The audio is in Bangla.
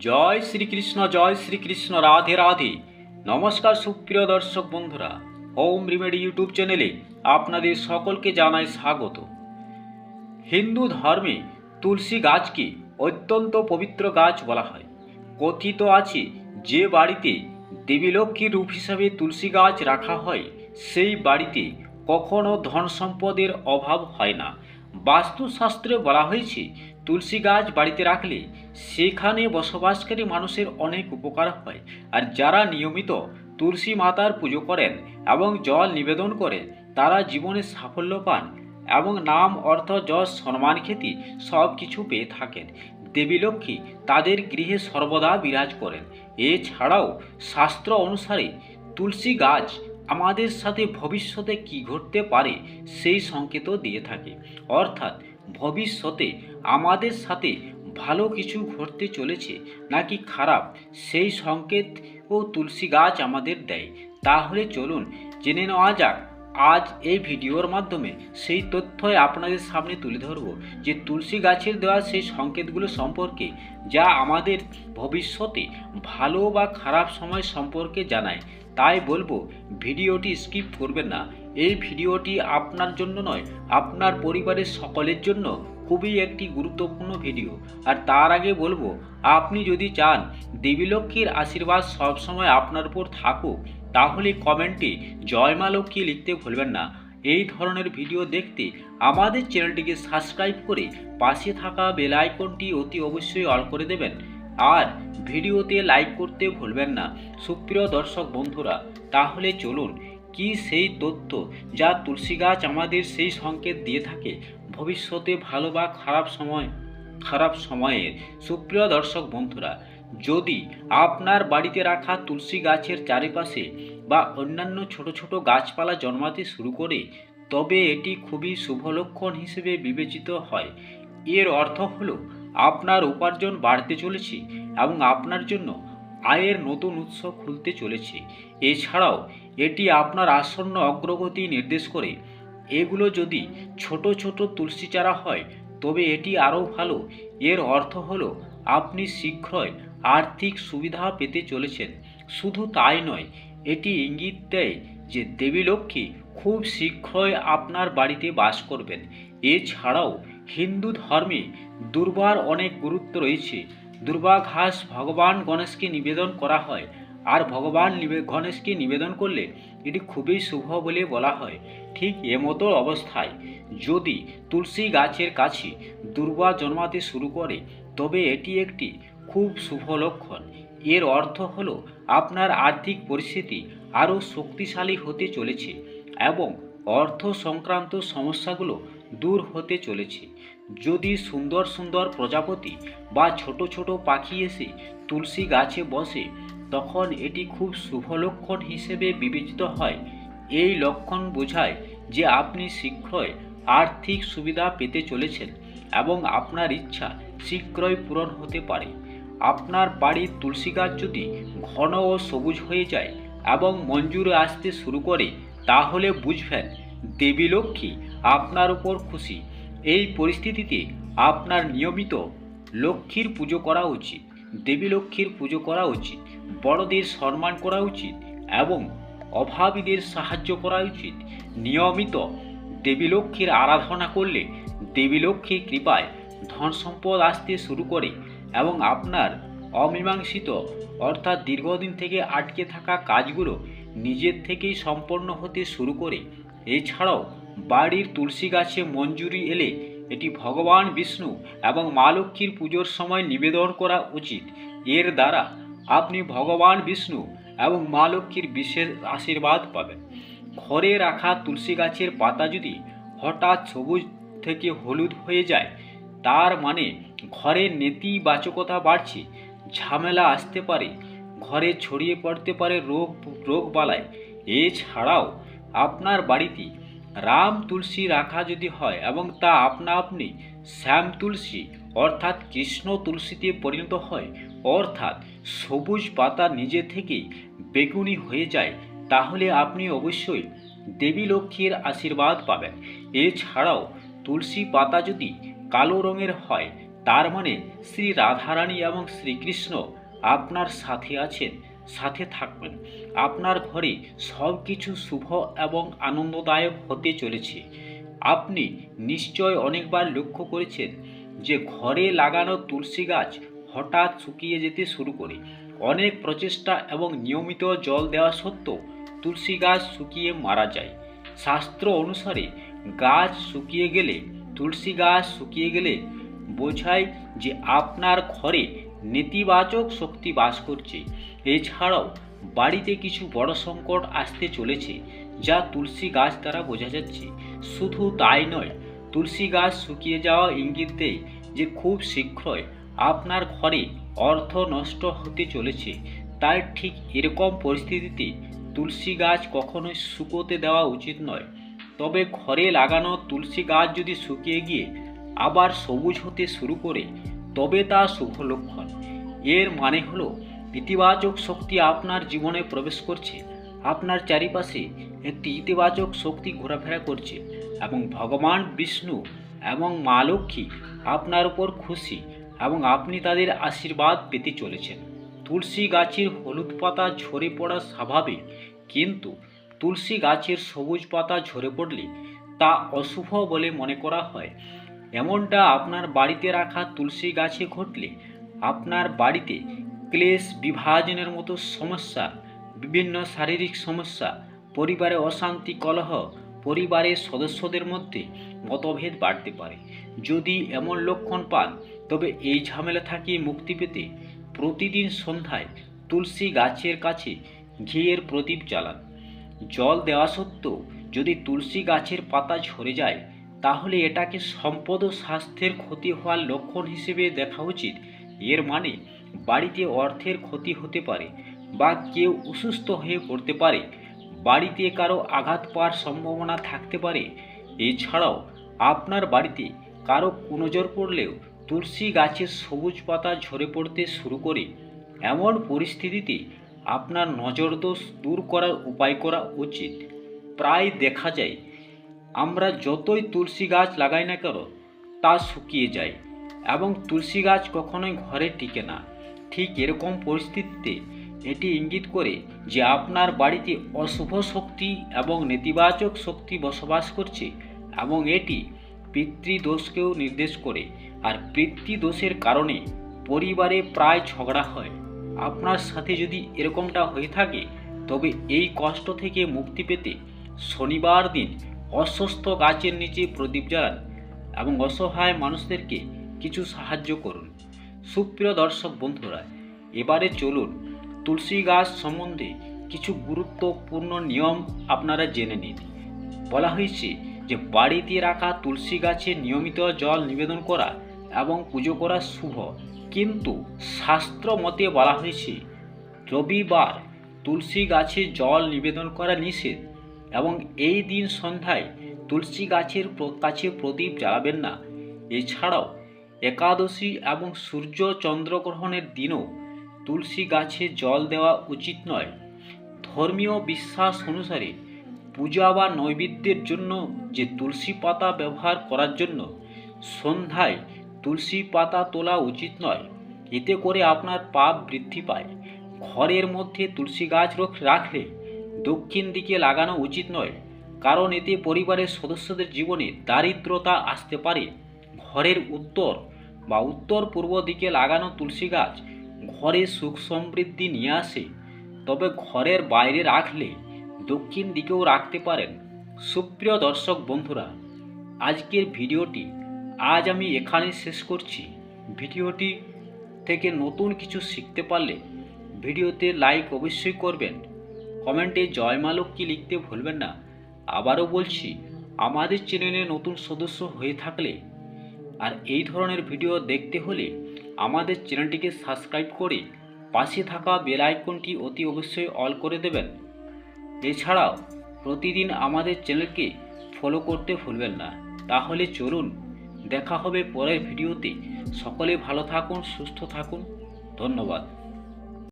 জয় শ্রীকৃষ্ণ জয় শ্রীকৃষ্ণ, রাধে রাধে। নমস্কার সুপ্রিয় দর্শক বন্ধুরা ওম রিমেডি ইউটিউব চ্যানেলে আপনাদের সকলকে জানাই স্বাগত। হিন্দু ধর্মে তুলসী গাছকে অত্যন্ত পবিত্র গাছ বলা হয়। কথিত আছে, যে বাড়িতে দেবীলক্ষ্মীর রূপ হিসাবে তুলসী গাছ রাখা হয়, সেই বাড়িতে কখনো ধন সম্পদের অভাব হয় না। বাস্তুশাস্ত্রে বলা হয়েছে তুলসী গাছ বাড়িতে রাখলে সেখানে বসবাসকারী মানুষের অনেক উপকার হয়। আর যারা নিয়মিত তুলসী মাতার পুজো করেন এবং জল নিবেদন করেন, তারা জীবনে সাফল্য পান এবং নাম, অর্থ, যশ, সম্মান, খ্যাতি সব কিছু পেয়ে থাকেন। দেবী লক্ষ্মী তাদের গৃহে সর্বদা বিরাজ করেন। এছাড়াও শাস্ত্র অনুসারে তুলসী গাছ আমাদের সাথে ভবিষ্যতে কি ঘটতে পারে সেই সংকেতও দিয়ে থাকে। অর্থাৎ ভবিষ্যতে আমাদের সাথে ভালো কিছু ঘটতে চলেছে নাকি খারাপ, সেই সংকেত ও তুলসী গাছ আমাদের দেয়। তাহলে চলুন জেনে নেওয়া যাক, আজ এই ভিডিওর মাধ্যমে সেই তথ্যই আপনাদের সামনে তুলে ধরব যে তুলসী গাছের দেওয়া সেই সংকেতগুলো সম্পর্কে যা আমাদের ভবিষ্যতে ভালো বা খারাপ সময় সম্পর্কে জানায়। তাই বলব, ভিডিওটি স্কিপ করবেন না। এই ভিডিওটি আপনার জন্য নয়, আপনার পরিবারের সকলের জন্য খুবই একটি গুরুত্বপূর্ণ ভিডিও। আর তার আগে বলব, আপনি যদি চান দেবী লক্ষ্মীর আশীর্বাদ সবসময় আপনার উপর থাকুক, তাহলে কমেন্টে জয় মা লক্ষ্মী লিখতে ভুলবেন না। এই ধরনের ভিডিও দেখতে আমাদের চ্যানেলটিকে সাবস্ক্রাইব করে পাশে থাকা বেল আইকনটি অতি অবশ্যই অল করে দেবেন। আর ভিডিওতে লাইক করতে ভুলবেন না। সুপ্রিয় দর্শক বন্ধুরা, তাহলে চলুন কি সেই তথ্য যা তুলসী গাছ আমাদের সেই সংকেত দিয়ে থাকে? ভবিষ্যতে ভালো বা খারাপ সময়, খারাপ সময়ের সুপ্রিয় দর্শক বন্ধুরা, যদি আপনার বাড়িতে রাখা তুলসী গাছের চারিপাশে বা অন্যান্য ছোট ছোট গাছপালা জন্মাতে শুরু করে, তবে এটি খুবই শুভ লক্ষণ হিসেবে বিবেচিত হয়। এর অর্থ হলো, আপনার উপার্জন বাড়তে চলেছে এবং আপনার জন্য আয়ের নতুন উৎস খুলতে চলেছে। এছাড়াও এটি আপনার আসন্ন অগ্রগতি নির্দেশ করে। এগুলো যদি ছোট ছোট তুলসী চারা হয়, তবে এটি আরও ভালো। এর অর্থ হলো, আপনি শীঘ্রই আর্থিক সুবিধা পেতে চলেছেন। শুধু তাই নয়, এটি ইঙ্গিত দেয় যে দেবী লক্ষ্মী খুব শীঘ্রই আপনার বাড়িতে বাস করবেন। এছাড়াও, হিন্দু ধর্মে দুর্বার অনেক গুরুত্ব রয়েছে। দুর্বা ঘাস ভগবান গণেশকে নিবেদন করা হয়। আর ভগবান নিবে- গণেশকে নিবেদন করলে এটি খুবই শুভ বলে বলা হয়। ঠিক এমতো অবস্থায় যদি তুলসী গাছের কাছে দুর্বা জন্মাতে শুরু করে, তবে এটি একটি খুব শুভ লক্ষণ। এর অর্থ হল আপনার আর্থিক পরিস্থিতি আরও শক্তিশালী হতে চলেছে এবং অর্থ সংক্রান্ত সমস্যাগুলো দূর হতে চলেছে। যদি সুন্দর সুন্দর প্রজাপতি বা ছোট ছোট পাখি এসে তুলসী গাছে বসে তখন এটি খুব শুভ লক্ষণ হিসেবে বিবেচিত হয়। এই লক্ষণ বোঝায় যে আপনি শীঘ্রই আর্থিক সুবিধা পেতে চলেছেন এবং আপনার ইচ্ছা শীঘ্রই পূরণ হতে পারে। আপনার বাড়ির তুলসী গাছ যদি ঘন ও সবুজ হয়ে যায় এবং মঞ্জুরে আসতে শুরু করে, তাহলে বুঝবেন দেবী লক্ষ্মী আপনার উপর খুশি। এই পরিস্থিতিতে আপনার নিয়মিত লক্ষ্মীর পুজো করা উচিত। দেবী লক্ষ্মীর পুজো করা উচিত, বড়দের সম্মান করা উচিত এবং অভাবীদের সাহায্য করা উচিত। নিয়মিত দেবী লক্ষ্মীর আরাধনা করলে দেবী লক্ষ্মীর কৃপায় ধন সম্পদ আসতে শুরু করে এবং আপনার অমীমাংসিত অর্থাৎ দীর্ঘদিন থেকে আটকে থাকা কাজগুলো নিজের থেকেই সম্পন্ন হতে শুরু করে। এছাড়াও বাড়ির তুলসী গাছে মঞ্জুরি এলে এটি ভগবান বিষ্ণু এবং মা লক্ষ্মীর পুজোর সময় নিবেদন করা উচিত। এর দ্বারা আপনি ভগবান বিষ্ণু এবং মা লক্ষ্মীর বিশেষ আশীর্বাদ পাবেন। ঘরে রাখা তুলসী গাছের পাতা যদি হঠাৎ সবুজ থেকে হলুদ হয়ে যায়, তার মানে ঘরের নেতিবাচকতা বাড়ছে, ঝামেলা আসতে পারে, ঘরে ছড়িয়ে পড়তে পারে রোগ রোগ বালায় এছাড়াও আপনার বাড়িতে রাম তুলসী রাখা যদি হয় এবং তা আপনা আপনি শ্যাম তুলসী অর্থাৎ কৃষ্ণ তুলসীতে পরিণত হয়, অর্থাৎ সবুজ পাতা নিজে থেকেই বেগুনি হয়ে যায়, তাহলে আপনি অবশ্যই দেবী লক্ষ্মীর আশীর্বাদ পাবেন। এছাড়াও তুলসী পাতা যদি কালো রঙের হয়, তার মানে শ্রী রাধারানী এবং শ্রীকৃষ্ণ আপনার সাথে আছেন। সাথে থাকবেন। আপনার ঘরে সব কিছু শুভ এবং আনন্দদায়ক হতে চলেছে। আপনি নিশ্চয় অনেকবার লক্ষ্য করেছেন যে ঘরে লাগানো তুলসী গাছ হঠাৎ শুকিয়ে যেতে শুরু করে। অনেক প্রচেষ্টা এবং নিয়মিত জল দেওয়া সত্ত্বেও তুলসী গাছ শুকিয়ে মারা যায়। শাস্ত্র অনুসারে গাছ শুকিয়ে গেলে, তুলসী গাছ শুকিয়ে গেলে বোঝায় যে আপনার ঘরে নেতিবাচক শক্তি বাস করছে। এছাড়াও বাড়িতে কিছু বড় সংকট আসতে চলেছে, যা তুলসী গাছ দ্বারা বোঝা যাচ্ছে। শুধু তাই নয়, তুলসী গাছ শুকিয়ে যাওয়া ইঙ্গিত দেয় যে খুব শীঘ্রই আপনার ঘরে অর্থ নষ্ট হতে চলেছে। তাই ঠিক এরকম পরিস্থিতিতে তুলসী গাছ কখনোই শুকোতে দেওয়া উচিত নয়। তবে ঘরে লাগানো তুলসী গাছ যদি শুকিয়ে গিয়ে আবার সবুজ হতে শুরু করে, তবে তা শুভ লক্ষণ। এর মানে হলো, ইতিবাচক শক্তি আপনার জীবনে প্রবেশ করছে, আপনার চারিপাশে একটি ইতিবাচক শক্তি ঘোরাফেরা করছে এবং ভগবান, বিষ্ণু এবং মা লক্ষ্মী আপনার উপর খুশি এবং আপনি তাদের আশীর্বাদ পেতে চলেছেন। তুলসী গাছের হলুদ পাতা ঝরে পড়া স্বাভাবিক কিন্তু তুলসী গাছের সবুজ পাতা ঝরে পড়লে তা অশুভ বলে মনে করা হয়। এমনটা আপনার বাড়িতে রাখা তুলসী গাছে ঘটলে আপনার বাড়িতে ক্লেশ বিভাজনের মতো সমস্যা, বিভিন্ন শারীরিক সমস্যা, পরিবারে অশান্তি, কলহ, পরিবারের সদস্যদের মধ্যে মতভেদ বাড়তে পারে। যদি এমন লক্ষণ পান, তবে এই ঝামেলা থেকে মুক্তি পেতে প্রতিদিন সন্ধ্যায় তুলসী গাছের কাছে ঘিয়ের প্রদীপ জ্বালান। জল দেওয়া সত্ত্বেও যদি তুলসী গাছের পাতা ঝরে যায়, তাহলে এটাকে সম্পদ ও স্বাস্থ্যের ক্ষতি হওয়ার লক্ষণ হিসেবে দেখা উচিত এর মানে বাড়িতে অর্থের ক্ষতি হতে পারে বা কেউ অসুস্থ হয়ে পড়তে পারে। বাড়িতে কারও আঘাত পাওয়ার সম্ভাবনা থাকতে পারে। এছাড়াও আপনার বাড়িতে কারও কুনজর পড়লেও তুলসী গাছের সবুজ পাতা ঝরে পড়তে শুরু করে। এমন পরিস্থিতিতে আপনার নজরদোষ দূর করার উপায় করা উচিত। প্রায় দেখা যায়, আমরা যতই তুলসী গাছ লাগাই না কেন, তা শুকিয়ে যায়। এবং তুলসী গাছ কখনোই ঘরে টিকে না। ঠিক এরকম পরিস্থিতিতে এটি ইঙ্গিত করে যে আপনার বাড়িতে অশুভ শক্তি এবং নেতিবাচক শক্তি বসবাস করছে এবং এটি পিতৃদোষকেও নির্দেশ করে। আর পিতৃদোষের কারণে পরিবারে প্রায় ঝগড়া হয়। আপনার সাথে যদি এরকমটা হয়ে থাকে, তবে এই কষ্ট থেকে মুক্তি পেতে শনিবার দিন অস্বস্থ গাছের নিচে প্রদীপ জ্বালান এবং অসহায় মানুষদেরকে কিছু সাহায্য করুন। সুপ্রিয় দর্শক বন্ধুরা, এবারে চলুন তুলসী গাছ সম্বন্ধে কিছু গুরুত্বপূর্ণ নিয়ম আপনারা জেনে নিন। বলা হয়েছে যে, বাড়িতে রাখা তুলসী গাছে নিয়মিত জল নিবেদন করা এবং পুজো করা শুভ। কিন্তু শাস্ত্র মতে বলা হয়েছে, রবিবার তুলসী গাছে জল নিবেদন করা নিষেধ এবং এই দিন সন্ধ্যায় তুলসী গাছের কাছে প্রদীপ জ্বালাবেন না। এছাড়াও একাদশী এবং সূর্য চন্দ্রগ্রহণের দিনও তুলসী গাছে জল দেওয়া উচিত নয়। ধর্মীয় বিশ্বাস অনুসারে পূজা বা নৈবেদ্যের জন্য যে তুলসী পাতা ব্যবহার করার জন্য সন্ধ্যায় তুলসী পাতা তোলা উচিত নয়। এতে করে আপনার পাপ বৃদ্ধি পায়। ঘরের মধ্যে তুলসী গাছ রাখলে দক্ষিণ দিকে লাগানো উচিত নয়, কারণ এতে পরিবারের সদস্যদের জীবনে দারিদ্রতা আসতে পারে। ঘরের উত্তর বা উত্তর পূর্ব দিকে লাগানো তুলসী গাছ ঘরে সুখ সমৃদ্ধি নিয়ে আসে, তবে ঘরের বাইরে রাখলে দক্ষিণ দিকেও রাখতে পারেন। সুপ্রিয় দর্শক বন্ধুরা, আজকের ভিডিওটি আজ আমি এখানে শেষ করছি। ভিডিওটি থেকে নতুন কিছু শিখতে পারলে ভিডিওতে লাইক অবশ্যই করবেন। কমেন্টে জয় মা লক্ষ্মী লিখতে ভুলবেন না। আবারও বলছি, আমাদের চ্যানেলে নতুন সদস্য হয়ে থাকলে আর এই ধরনের ভিডিও দেখতে হলে আমাদের চ্যানেলটিকে সাবস্ক্রাইব করে পাশে থাকা বেল আইকনটি অতি অবশ্যই অল করে দেবেন। এছাড়াও প্রতিদিন আমাদের চ্যানেলকে ফলো করতে ভুলবেন না। তাহলে চলুন দেখা হবে পরের ভিডিওতে। সকলে ভালো থাকুন, সুস্থ থাকুন। ধন্যবাদ।